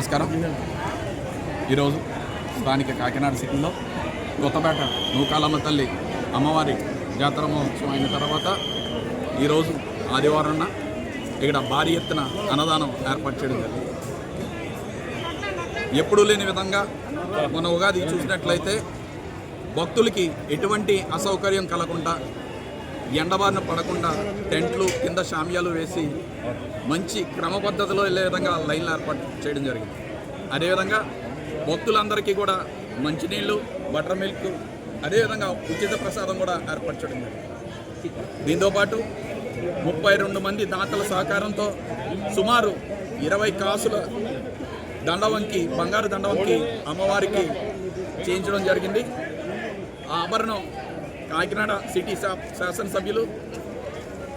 నమస్కారం. ఈరోజు స్థానిక కాకినాడ సిటీలో కొత్తపేట నూకాలమ్మ తల్లి అమ్మవారి జాతర మహోత్సవం అయిన తర్వాత ఈరోజు ఆదివారం ఇక్కడ భారీ ఎత్తున అన్నదానం ఏర్పాటు చేయడం జరిగింది. ఎప్పుడూ లేని విధంగా మన ఉగాది చూసినట్లయితే భక్తులకి ఎటువంటి అసౌకర్యం కలగకుండా ఎండబారిన పడకుండా టెంట్లు కింద షామ్యాలు వేసి మంచి క్రమపద్ధతిలో వెళ్ళే విధంగా లైన్లు ఏర్పాటు చేయడం జరిగింది. అదేవిధంగా భక్తులందరికీ కూడా మంచినీళ్ళు బటర్ మిల్క్ అదేవిధంగా ఉచిత ప్రసాదం కూడా ఏర్పాటు చేయడం జరిగింది. దీంతోపాటు ముప్పై రెండు మంది దాతల సహకారంతో సుమారు ఇరవై కాసుల దండవంకి బంగారు దండవంకి అమ్మవారికి చేయించడం జరిగింది. ఆ ఆభరణం కాకినాడ సిటీ శాసనసభ్యులు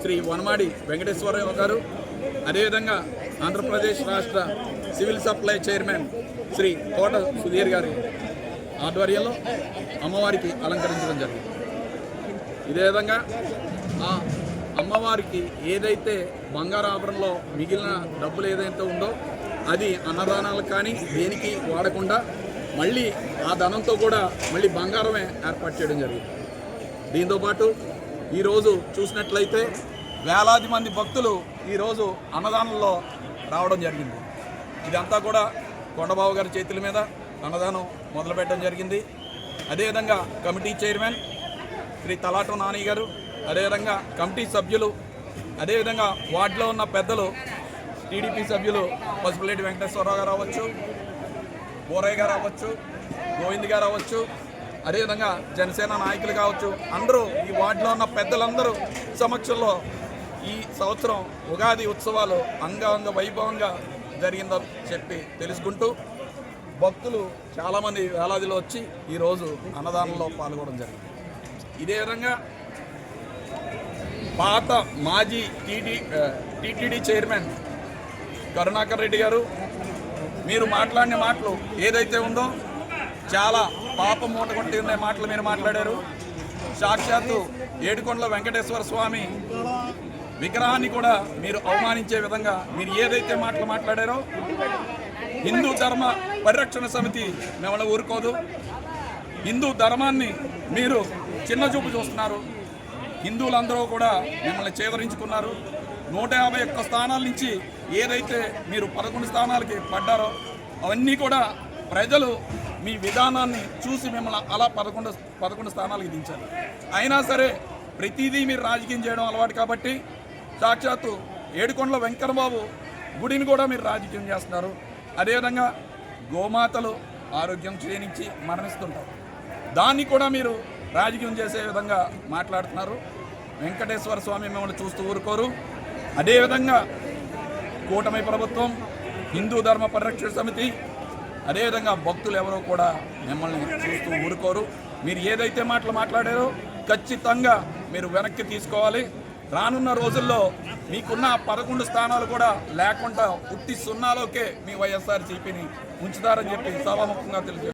శ్రీ వనమాడి వెంకటేశ్వరరావు గారు అదేవిధంగా ఆంధ్రప్రదేశ్ రాష్ట్ర civil supply chairman Shri Kota Sudhir గారి ఆధ్వర్యంలో అమ్మవారికి అలంకరించడం జరిగింది. ఇదే విధంగా ఆ అమ్మవారికి ఏదైతే బంగారు ఆభరణలో మిగిలిన డబ్బులు ఏదైతే ఉందో అది అన్నదానాలకు కానీ దేనికి వాడకుండా మళ్ళీ ఆ ధనంతో కూడా మళ్ళీ బంగారమే ఏర్పాటు చేయడం జరిగింది. దీంతోపాటు ఈరోజు చూసినట్లయితే వేలాది మంది భక్తులు ఈరోజు అన్నదానంలో రావడం జరిగింది. ఇదంతా కూడా కొండబాబు గారి చేతుల మీద అన్నదానం మొదలుపెట్టడం జరిగింది. అదేవిధంగా కమిటీ చైర్మన్ శ్రీ తలాటం నాని గారు అదేవిధంగా కమిటీ సభ్యులు అదేవిధంగా వార్డులో ఉన్న పెద్దలు టీడీపీ సభ్యులు పసుపులేటి వెంకటేశ్వరరావు గారు అవ్వచ్చు బోరయ్య గారు అవ్వచ్చు గోవింద్ గారు అవ్వచ్చు అదేవిధంగా జనసేన నాయకులు కావచ్చు అందరూ ఈ వార్డులో ఉన్న పెద్దలందరూ సమక్షంలో ఈ సంవత్సరం ఉగాది ఉత్సవాలు అంగంగ వైభవంగా జరిగిందని చెప్పి తెలుసుకుంటూ భక్తులు చాలామంది వేలాదిలో వచ్చి ఈరోజు అన్నదానంలో పాల్గొనడం జరిగింది. ఇదే విధంగా పాత మాజీ TT TTD chairman Karunakar Reddy గారు మీరు మాట్లాడిన మాటలు ఏదైతే ఉందో చాలా పాపం మూట కొట్టి మాటలు మీరు మాట్లాడారు. సాక్షాత్తు ఏడుకొండల వెంకటేశ్వర స్వామి విగ్రహాన్ని కూడా మీరు అవమానించే విధంగా మీరు ఏదైతే మాటలు మాట్లాడారో హిందూ ధర్మ పరిరక్షణ సమితి మిమ్మల్ని ఊరుకోదు. హిందూ ధర్మాన్ని మీరు చిన్న చూపు చూస్తున్నారు. హిందువులందరూ కూడా మిమ్మల్ని చేదరించుకున్నారు. నూట యాభై ఒక్క స్థానాల నుంచి ఏదైతే మీరు పదకొండు స్థానాలకి పడ్డారో అవన్నీ కూడా ప్రజలు మీ విధానాన్ని చూసి మిమ్మల్ని అలా పదకొండు పదకొండు స్థానాలకు దించారు. అయినా సరే ప్రతిదీ మీరు రాజకీయం చేయడం అలవాటు కాబట్టి సాక్షాత్తు ఏడుకొండల వెంకటబాబు గుడిని కూడా మీరు రాజకీయం చేస్తున్నారు. అదేవిధంగా గోమాతలు ఆరోగ్యం క్షీణించి మరణిస్తుంటారు. దాన్ని కూడా మీరు రాజకీయం చేసే విధంగా మాట్లాడుతున్నారు. వెంకటేశ్వర స్వామి మిమ్మల్ని చూస్తూ ఊరుకోరు. అదేవిధంగా కూటమి ప్రభుత్వం హిందూ ధర్మ పరిరక్షణ సమితి అదేవిధంగా భక్తులు ఎవరో కూడా మిమ్మల్ని చూస్తూ ఊరుకోరు. మీరు ఏదైతే మాటలు మాట్లాడారో ఖచ్చితంగా మీరు వెనక్కి తీసుకోవాలి. రానున్న రోజుల్లో మీకున్న పదకొండు స్థానాలు కూడా లేకుండా ఉట్టి సున్నాలోకే మీ వైఎస్ఆర్ సిపిని ఉంచుతారని చెప్పి సభాముఖంగా తెలియజేస్తారు